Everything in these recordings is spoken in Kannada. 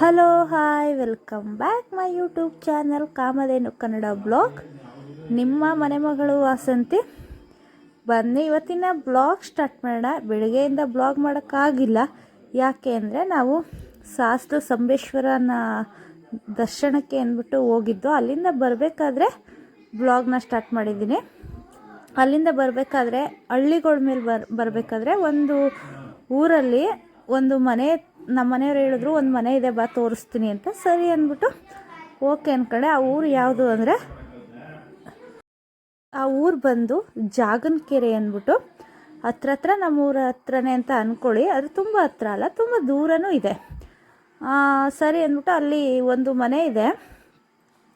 Welcome back my YouTube channel Kamadhenu Kannada blog ನಿಮ್ಮ ಮನೆ ಮಗಳು ವಾಸಂತಿ ಬನ್ನಿ ಇವತ್ತಿನ ಬ್ಲಾಗ್ ಸ್ಟಾರ್ಟ್ ಮಾಡೋಣ ಬೆಳಗ್ಗೆಯಿಂದ ಬ್ಲಾಗ್ ಮಾಡೋಕ್ಕಾಗಿಲ್ಲ ಯಾಕೆ ಅಂದರೆ ನಾವು ಸಾಸ್ತು ಸಂಬೇಶ್ವರನ ದರ್ಶನಕ್ಕೆ ಅಂದ್ಬಿಟ್ಟು ಹೋಗಿದ್ದು ಅಲ್ಲಿಂದ ಬರಬೇಕಾದ್ರೆ ಬ್ಲಾಗ್ನ ಸ್ಟಾರ್ಟ್ ಮಾಡಿದ್ದೀನಿ ಅಲ್ಲಿಂದ ಬರಬೇಕಾದ್ರೆ ಹಳ್ಳಿಗಳ ಮೇಲೆ ಬರ್ ಬರಬೇಕಾದ್ರೆ ಒಂದು ಊರಲ್ಲಿ ಒಂದು ಮನೆ ನಮ್ಮ ಮನೆಯವ್ರು ಹೇಳಿದ್ರು, ಒಂದು ಮನೆ ಇದೆ, ಬಾ ತೋರಿಸ್ತೀನಿ ಅಂತ. ಸರಿ ಅಂದ್ಬಿಟ್ಟು, ಓಕೆ ಅನ್ಕಡೆ. ಆ ಊರು ಯಾವುದು ಅಂದರೆ, ಆ ಊರು ಬಂದು ಜಾಗನಕೆರೆ ಅಂದ್ಬಿಟ್ಟು, ಹತ್ರ ಹತ್ರ ನಮ್ಮ ಊರ ಹತ್ರನೇ ಅಂತ ಅಂದ್ಕೊಳ್ಳಿ ಅದು ತುಂಬ ಹತ್ರ ಅಲ್ಲ, ತುಂಬ ದೂರನೂ ಇದೆ. ಸರಿ ಅಂದ್ಬಿಟ್ಟು ಅಲ್ಲಿ ಒಂದು ಮನೆ ಇದೆ.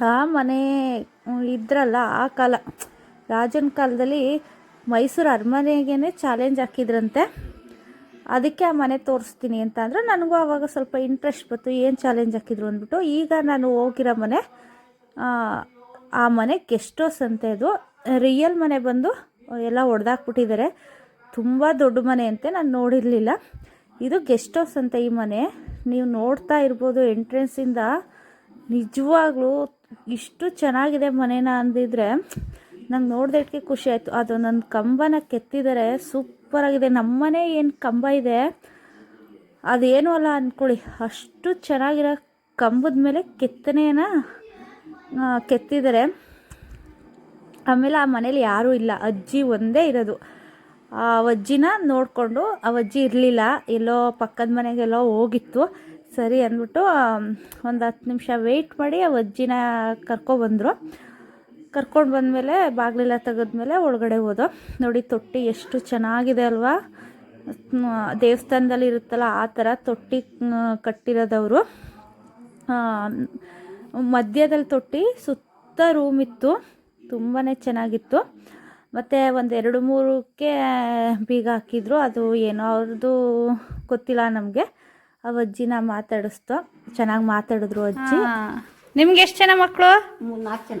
ಆ ಮನೆ ಇದ್ರಲ್ಲ, ಆ ಕಾಲ, ರಾಜನ ಕಾಲದಲ್ಲಿ ಮೈಸೂರು ಅರಮನೆಗೇ ಚಾಲೆಂಜ್ ಹಾಕಿದ್ರಂತೆ. ಅದಕ್ಕೆ ಆ ಮನೆ ತೋರಿಸ್ತೀನಿ ಅಂತ ಅಂದರೆ ನನಗೂ ಆವಾಗ ಸ್ವಲ್ಪ ಇಂಟ್ರೆಸ್ಟ್ ಬಂತು. ಏನು ಚಾಲೆಂಜ್ ಹಾಕಿದ್ರು ಅಂದ್ಬಿಟ್ಟು ಈಗ ನಾನು ಹೋಗಿರೋ ಮನೆ ಆ, ಮನೆ ಗೆಸ್ಟ್ ಹೌಸ್ ಅಂತ ಇದು. ರಿಯಲ್ ಮನೆ ಬಂದು ಎಲ್ಲ ಒಡೆದಾಕ್ಬಿಟ್ಟಿದ್ದಾರೆ. ತುಂಬ ದೊಡ್ಡ ಮನೆ ಅಂತೆ ನಾನು ನೋಡಿರಲಿಲ್ಲ. ಇದು ಗೆಸ್ಟ್ ಹೌಸ್ ಅಂತ ಈ ಮನೆ. ನೀವು ನೋಡ್ತಾ ಇರ್ಬೋದು ಎಂಟ್ರೆನ್ಸಿಂದ ನಿಜವಾಗ್ಲೂ ಇಷ್ಟು ಚೆನ್ನಾಗಿದೆ ಮನೇನ ಅಂದಿದ್ರೆ ನಂಗೆ ನೋಡ್ದಕ್ಕೆ ಖುಷಿ ಆಯಿತು. ಅದು ನನ್ನ ಕಂಬನ ಕೆತ್ತಿದ್ದಾರೆ ಸೂಪರಾಗಿದೆ ನಮ್ಮನೆ ಏನು ಕಂಬ ಇದೆ, ಅದೇನೂ ಅಲ್ಲ ಅಂದ್ಕೊಳ್ಳಿ ಅಷ್ಟು ಚೆನ್ನಾಗಿರೋ ಕಂಬದ ಮೇಲೆ ಕೆತ್ತನೆಯನ್ನು ಕೆತ್ತಿದ್ದಾರೆ ಆಮೇಲೆ ಆ ಮನೇಲಿ ಯಾರೂ ಇಲ್ಲ. ಅಜ್ಜಿ ಒಂದೇ ಇರೋದು. ಆ ಅಜ್ಜಿನ ನೋಡಿಕೊಂಡು, ಆ ಅಜ್ಜಿ ಇರಲಿಲ್ಲ. ಎಲ್ಲೋ ಪಕ್ಕದ ಮನೆಗೆಲ್ಲೋ ಹೋಗಿತ್ತು. ಸರಿ ಅಂದ್ಬಿಟ್ಟು ಒಂದು ಹತ್ತು ನಿಮಿಷ ವೆಯ್ಟ್ ಮಾಡಿ ಆ ಅಜ್ಜಿನ ಕರ್ಕೊಬಂದರು ಕರ್ಕೊಂಡು ಬಂದಮೇಲೆ ಬಾಗಿಲೆಲ್ಲ ತೆಗೆದ್ಮೇಲೆ ಒಳಗಡೆ ಹೋದೋ. ನೋಡಿ ತೊಟ್ಟಿ ಎಷ್ಟು ಚೆನ್ನಾಗಿದೆ ಅಲ್ವಾ? ದೇವಸ್ಥಾನದಲ್ಲಿ ಇರುತ್ತಲ್ಲ ಆ ಥರ ತೊಟ್ಟಿ ಕಟ್ಟಿರೋದವರು. ಮಧ್ಯದಲ್ಲಿ ತೊಟ್ಟಿ ಸುತ್ತ ರೂಮ್ ಇತ್ತು. ತುಂಬಾ ಚೆನ್ನಾಗಿತ್ತು. ಮತ್ತು ಒಂದು ಎರಡು ಮೂರಕ್ಕೆ ಬೀಗ ಹಾಕಿದ್ರು. ಅದು ಏನೋ ಅವ್ರದ್ದು ಗೊತ್ತಿಲ್ಲ ನಮಗೆ. ಆ ಅಜ್ಜಿನ ಮಾತಾಡಿಸ್ತು. ಚೆನ್ನಾಗಿ ಮಾತಾಡಿದ್ರು ಅಜ್ಜಿ. ನಿಮ್ಗೆ ಎಷ್ಟು ಜನ ಮಕ್ಕಳು ಮೂರ್ ನಾಲ್ಕು ಜನ.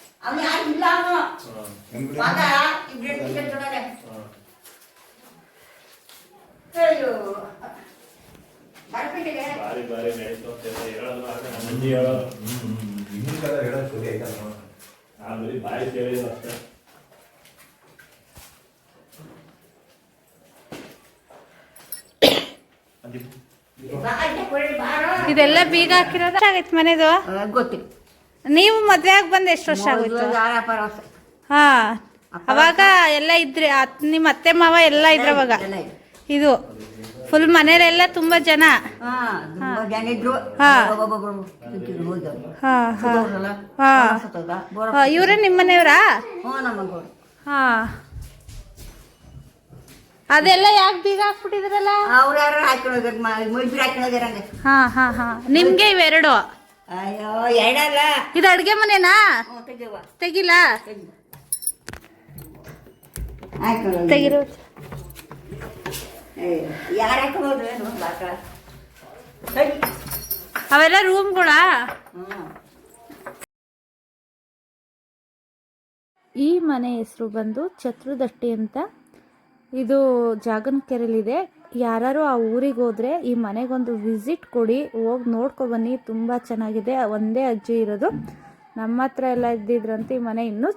ಅವ್ನು ಯಾರು ಇಲ್ಲ ಅವನು ಮಗ ಇಬ್ರು ಟಿಕೆಟ್ ಅಯ್ಯೋ ಬರ್ಬಿಟ್ಟಿಗೆ ಬಾರಿ ಬಾರಿ ನಡೀತು ಅಂತ ಹೇಳೋದು ಆದ್ರೆ ನಮ್ಮ ಅಜ್ಜಿ ಹೇಳೋದು. ಹಿಂದಿನ ಕಾಲ ಹೇಳೋದು ಸರಿ ಆಯ್ತಲ್ಲ ಆ ಬರೀ ಬಾಯಿ ಕೇಳಿದ್ರು ಅಷ್ಟೇ. ಬಾಯ್ಗೆ ಕೊಡಿ ಬಾರೋ. ಇದೆಲ್ಲ ಬೀಗ ಹಾಕಿರೋದು? ಮನೇದು? ಮನೆದು ಗೊತ್ತಿಲ್ಲ. ನೀವು ಮದ್ವೆ ಆಗಿ ಬಂದು ಎಷ್ಟು ವರ್ಷ ಆಗುತ್ತೆ ಹಾ. ಅವಾಗ ಎಲ್ಲ ಇದ್ರಿ ಅತ್- ನಿಮ್ಮ ಅತ್ತೆ ಮಾವ ಎಲ್ಲ ಇದ್ರ ಅವಾಗ? ಇದು ಫುಲ್ ಮನೇಲೆಲ್ಲ ತುಂಬಾ ಜನ? ಹಾ. ಹಾ. ಹಾ. ಹಾ ಹಾ. ಇವರೇ ನಿಮ್ಮ ಮನೆಯವರಾ? ಹಾ. ಅದೆಲ್ಲ ಯಾಕೆ ಬೀಗ ಹಾಕ್ಬಿಟ್ಟಿದ್ರಲ್ಲ? ಅವ್ರ ಯಾರು ಹಾಕೊಂಡೋಗ್ಯಾರ ಮೈದ್ರಿ ಹಾಕೊಂಡೋಗ್ಯಾರ ಹಂಗೆ ಹಾ ಹಾ ಹಾ. ನಿಮ್ಗೆ ಇವೆರಡು? ಅಯ್ಯೋ ಎಡಲ್ಲ ಇದು ಅಡುಗೆ ಮನೆನಾ? ಹ್ಞೂ ತೆಗಿಯವ್ವ ತೆಗಿಲ? ತೆಗಿ. ಹಾಕೊಂಡೋಗಿ ತೆಗಿರೋ. ಯಾರು ಹಾಕೊಂಡೋದ್ರು ಏನು? ಬಾಕ. ಅವೆಲ್ಲ ರೂಮ್ಗಳಾ? ಈ ಮನೆ ಹೆಸರು ಬಂದು ಛತ್ರದಟ್ಟಿ ಅಂತ. ಇದು ಜಾಗನಕೆರೆಲಿದೆ. ಯಾರು ಆ ಊರಿಗೆ ಹೋದ್ರೆ ಈ ಮನೆಗೊಂದು ವಿಸಿಟ್ ಕೊಡಿ, ಹೋಗಿ ನೋಡ್ಕೊಬನ್ನಿ ತುಂಬ ಚೆನ್ನಾಗಿದೆ, ಒಂದೇ ಅಜ್ಜಿ ಇರೋದು. ನಮ್ಮ ಹತ್ರ ಎಲ್ಲ ಇದ್ದಿದ್ರಂತೆ, ಈ ಮನೆ ಇನ್ನೂ